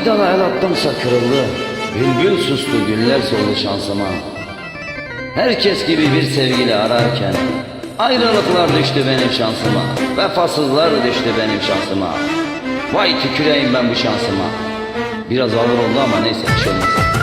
Hangi dala el attımsa kırıldı Bülbül sustu güller soldu şansıma. Herkes gibi bir sevgili ararken Ayrılıklar düştü benim şansıma. Vefasızlar düştü benim şansıma. Vay tüküreyim ben bu şansıma. Biraz ağır oldu ama neyse bir şey olmaz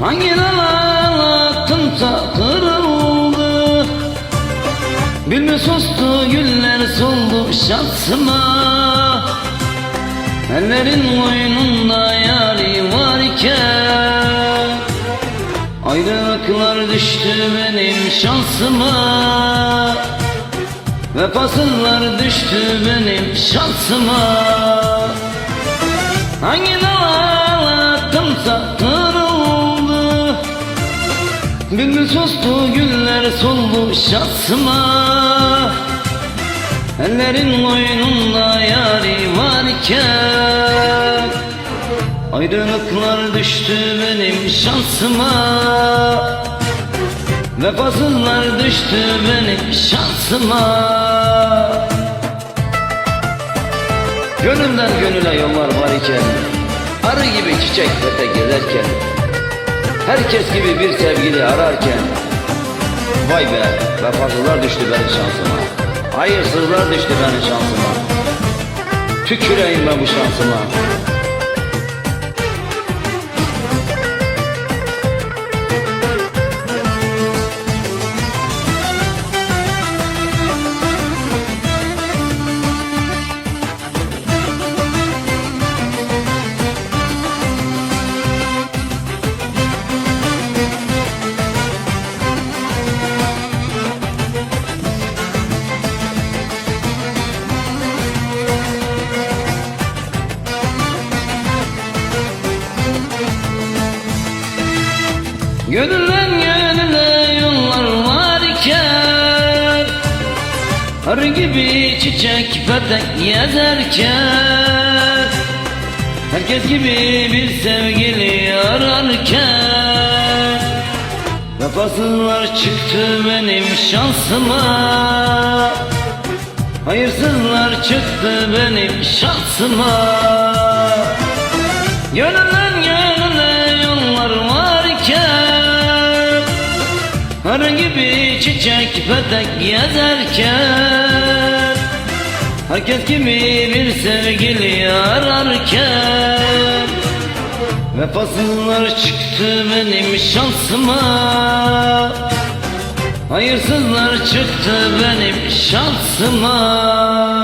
Hangi dalattımsa kırıldı? Bülbül sustu güller soldu şansıma Ellerin boynunda yari varken Ayrılıklar düştü benim şansıma Vefasızlar düştü benim şansıma Hangi dala Bülbül sustu güller soldu şansıma Ellerin boynunda yari varken Ayrılıklar düştü benim şansıma Vefasızlar düştü benim şansıma Gönülden gönüle yollar var Arı gibi çiçek tepe gezerken Herkes gibi bir sevgili ararken Vay be vefasızlar düştü benim şansıma. Hayırsızlar düştü benim şansıma. Tüküreyim ben bu şansıma Gönülden gönüle yollar var iken Arı gibi çiçek petek yazarken Herkes gibi bir sevgili ararken Vefasızlar çıktı benim şansıma Hayırsızlar çıktı benim şansıma. Gönülden Gibi çiçek petek yazarken Herkes gibi bir sevgili ararken Vefasızlar çıktı benim şansıma Hayırsızlar çıktı benim şansıma